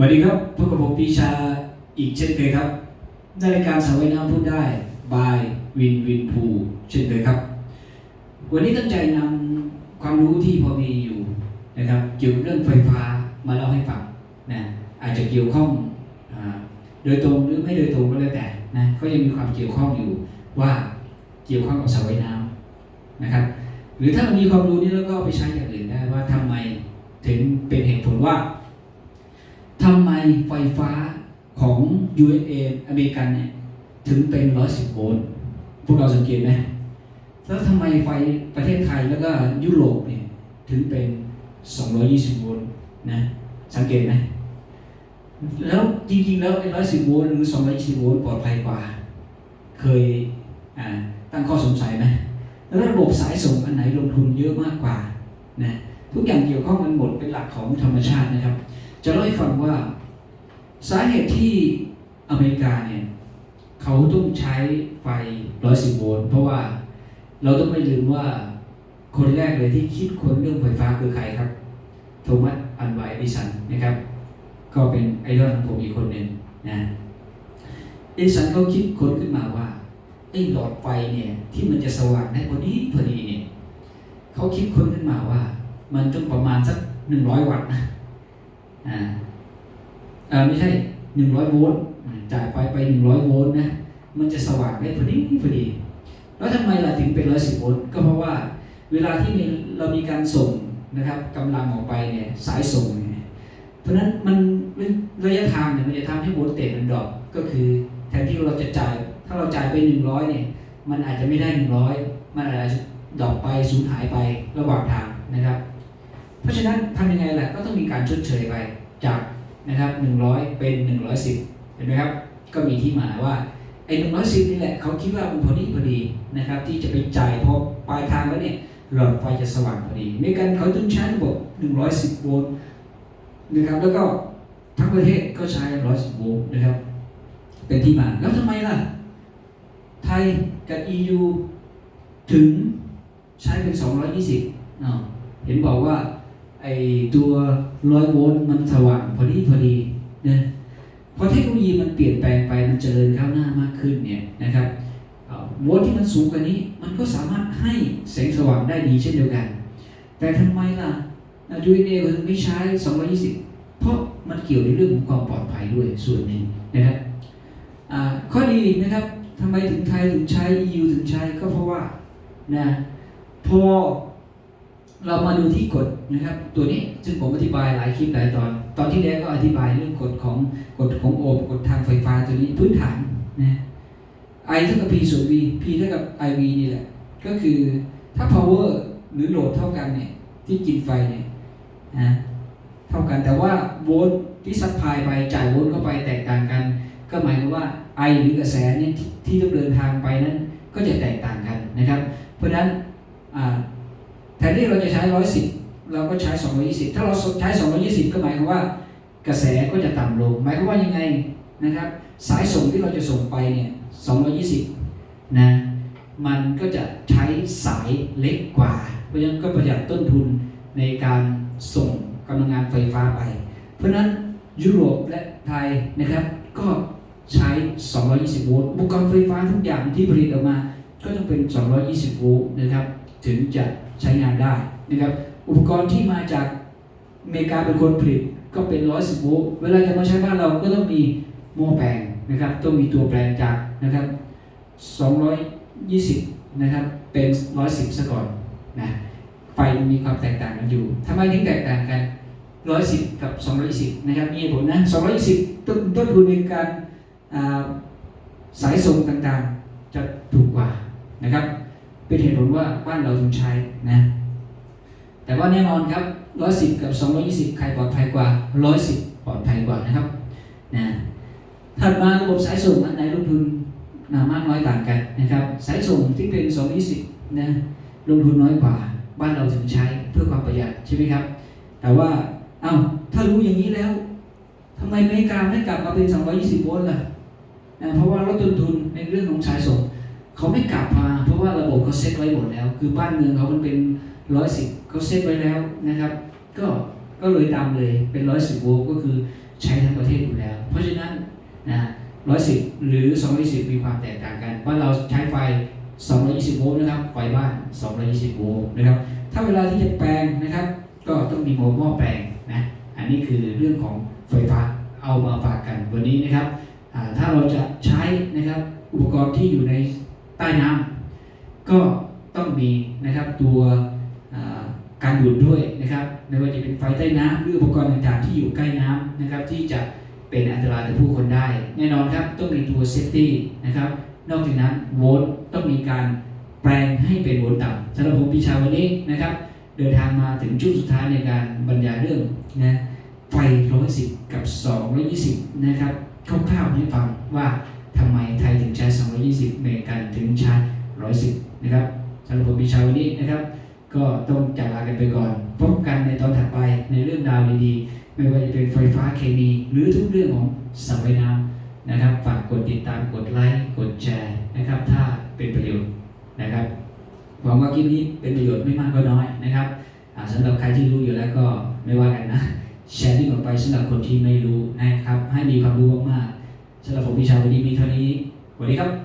สวัสดีครับพบกับผมปีชาอีกเช่นเคยครับในรายการสาวายน้ำพูดได้บายวินวินพูเช่นเคยครับ วันนี้ตั้งใจนำความรู้ที่พอมีอยู่นะครับ เกี่ยวกับเรื่องไฟฟ้ามาเล่าให้ฟังนะอาจจะเกี่ยวข้องอโดยตรงหรือไม่โดยตรงก็แล้วแต่นะก็ยังมีความเกี่ยวข้องอยู่ว่าเกี่ยวข้องกับสาวายน้ำนะครับ หรือถ้ามันมีความรู้นี้แล้วก็เอาไปใช้อย่างอื่นได้ว่าทำไมถึงเป็นเหตุผลว่า ทำไมไฟฟ้าของ USA อเมริกันเนี่ยถึงเป็น 110 โวลต์พวกเราสังเกตไหมแล้วทำไมไฟประเทศไทยแล้วก็ยุโรปเนี่ยถึงเป็น 220 โวลต์นะสังเกตไหมแล้วจริงๆ แล้วไอ้110 โวลต์หรือ 220 โวลต์ปลอดภัยกว่า เคยตั้งข้อสงสัยไหมแล้วระบบสายส่งอันไหนลงทุนเยอะมากกว่านะทุกอย่างเกี่ยวข้องกันหมดเป็นหลักของธรรมชาตินะครับ จะเล่าให้ฟังว่า สาเหตุที่อเมริกาเนี่ยเขาต้องใช้ไฟ110โวลต์เพราะว่าเราต้องไม่ลืมว่าคนแรกเลยที่คิดค้นเรื่องไฟฟ้าคือใครครับ โทมัสอันไวเอดิสันนะครับ ก็เป็นไอดอลของผมอีกคนหนึ่งนะเอดิสันเขาคิดค้นขึ้นมาว่าไอ้หลอดไฟเนี่ยที่มันจะสว่างได้พอดีพอดีเนี่ยเขาคิดค้นขึ้นมาว่า มันต้องประมาณสักหนึ่งร้อยวัตต์นะ อ่าอ่าไม่ใช่หนึ่งร้อยโวลต์จ่ายไฟไปหนึ่งร้อยโวลต์นะมันจะสว่างได้พอดีพอดี แล้วทำไมล่ะถึงเป็นร้อยสิบโวลต์ก็เพราะว่าเวลาที่เรามีการส่งนะครับกำลังออกไปเนี่ยสายส่งเนี่ยเพราะฉะนั้นมันระยะทางเนี่ยมันจะทำให้โวลต์เตจมันดรอปก็คือแทนที่เราจะจ่ายถ้าเราจ่ายไปหนึ่งร้อยเนี่ยมันอาจจะไม่ได้หนึ่งร้อยมันอาจจะดรอปไปสูญหายไประหว่างทางนะครับ เพราะฉะนั้นทำยังไงแหละก็ต้องมีการชดเชยไปจากนะครับ100 เป็น 110 เห็นไหมครับ ก็มีที่มาว่าไอ้110นี่แหละเขาคิดว่ามันพอดีพอดีนะครับ ที่จะไปจ่ายพอปลายทางแล้วเนี่ยหลอดไฟจะสว่างพอดีในการเขาต้องใช้ระบบ110โวลต์นะครับแล้วก็ทั้งประเทศก็ใช้110โวลต์นะครับ เป็นที่มาแล้วทำไมล่ะ ไทยกับ EU ถึงใช้เป็น220อ้าวเห็นบอกว่า ไอตัวร้อยโวลต์มันสว่างพอดีพอดีนะพอเทคโนโลยีมันเปลี่ยนแปลงไปมันเจริญก้าวหน้ามากขึ้นเนี่ยนะครับโวลต์ที่มันสูงกว่านี้ มันก็สามารถให้แสงสว่างได้ดีเช่นเดียวกัน แต่ทำไมล่ะยูเอ็นเอถึงไม่ใช้ 220 เพราะมันเกี่ยวในเรื่องของความปลอดภัยด้วยส่วนหนึ่งนะครับข้อดีนะครับทำไมถึงไทยถึงใช้ EU ถึงใช้ก็เพราะว่านะพอ เรามาดูที่กฎนะครับ ตัวนี้ซึ่งผมอธิบายหลายคลิปหลายตอน ตอนที่แล้วก็อธิบายเรื่องกฎของกฎของโอห์มกฎทางไฟฟ้าตัวนี้พื้นฐานนะ I เท่ากับ P ส่วน V P เท่ากับ IV นี่แหละ ก็คือถ้า power หรือโหลดเท่ากันเนี่ยที่กินไฟเนี่ยนะเท่ากันแต่ว่าโวลต์ที่ซัพพายไปจ่ายโวลต์เข้าไปแตกต่างกัน ก็หมายความว่า I หรือกระแสเนี่ยที่ที่ต้องเดินทางไปนั้น 510 เราก็ใช้ 220 ถ้าเราใช้ 220 ก็หมายความว่ากระแสก็จะต่ำลง หมายความว่ายังไงนะครับ สายส่งที่เราจะส่งไปเนี่ย220 นะ มันก็จะใช้สายเล็กกว่า เพราะฉะนั้นก็ประหยัดต้นทุนในการส่งกำลังงานไฟฟ้าไป เพราะนั้นยุโรปและไทยนะครับ ก็ใช้ 220 โวลต์อุปกรณ์ไฟฟ้าทุกอย่างที่ผลิตออกมา ก็ต้องเป็น 220 โวลต์นะครับ ถึงจะใช้งานได้ นะครับ อุปกรณ์ที่มาจากอเมริกาเป็นคนผลิตก็เป็น110โวลต์เวลาจะมาใช้บ้านเราก็ต้องมีหม้อแปลงนะครับ ต้องมีตัวแปลงจากนะครับ220 นะครับ เป็น 110ซะก่อนนะไฟมีความแตกต่างกันอยู่ทำไมถึงแตกต่างกัน 110 กับ 220 นะครับ มีเหตุผลนะ 220 ต้นต้นทุนในการาสายส่งต่างๆ จะถูกกว่านะครับ เป็นเหตุผลว่าบ้านเราต้องใช้นะ แต่ว่าแน่นอนครับ 110 กับ 220 ใครปลอดภัยกว่า 110 ปลอดภัยกว่านะครับนะถัดมาระบบสายส่งอันไหนลงทุนนามากน้อยต่างกันนะครับ สายส่งที่เป็น 220 นะลงทุนน้อยกว่า บ้านเราถึงใช้เพื่อความประหยัดใช่ไหมครับ แต่ว่าเอ้าถ้ารู้อย่างนี้แล้วทำไมอเมริกาไม่กลับมาเป็น 220 โวลต์ล่ะนะเพราะว่าลดต้นทุนในเรื่องของสายส่ง เขาไม่กลับมา เพราะว่าระบบเขาเซ็ตไว้หมดแล้ว คือบ้านเมืองเขามันเป็น ร้อยสิบเขาเซตไว้แล้วนะครับ ก็ก็เลยตามเลยเป็น110โวลต์ก็คือใช้ทั้งประเทศอยู่แล้ว เพราะฉะนั้นนะ110หรือ220มีความแตกต่างกันบ้านเราใช้ไฟ220โวลต์นะครับไฟบ้าน220โวลต์นะครับ ถ้าเวลาที่จะแปลงนะครับ ก็ต้องมีโหมดแปลงนะอันนี้คือเรื่องของไฟฟ้าเอามาฝากกันวันนี้นะครับถ้าเราจะใช้นะครับอุปกรณ์ที่อยู่ในใต้น้ำก็ต้องมีนะครับตัว การดูดด้วยนะครับไม่ว่าจะเป็นไฟใต้น้ำหรืออุปกรณ์ต่างๆที่อยู่ใกล้น้ำนะครับที่จะเป็นอันตรายต่อผู้คนได้ แน่นอนครับต้องมีตัวเซฟตี้นะครับนอกจากนั้นโวลต์ต้องมีการแปลงให้เป็นโวลต์ต่ำสำหรับผมปีชาวันนี้นะครับ เดินทางมาถึงช่วงสุดท้ายในการบรรยายเรื่องนะไฟ110 กับ 220 นะครับคร่าวๆให้ฟังว่าทำไมไทยถึงใช้220เมกันถึงใช้110 นะครับสำหรับผมปีชาวันนี้นะครับ ก็ต้องจากลากันไปก่อน พบกันในตอนถัดไปในเรื่องราวดีๆ ไม่ว่าจะเป็นไฟฟ้าเคมี หรือทุกเรื่องของสระว่ายน้ำนะครับ ฝากกดติดตามกดไลค์กดแชร์นะครับ ถ้าเป็นประโยชน์นะครับหวังว่าคลิปนี้เป็นประโยชน์ไม่มากก็น้อยนะครับอ่าสำหรับใครที่รู้อยู่แล้วก็ไม่ว่ากันนะแชร์ลิงก์ออกไปสำหรับคนที่ไม่รู้นะครับ ให้มีความรู้มากๆสำหรับผมพิชาวันนี้มีเท่านี้สวัสดีครับ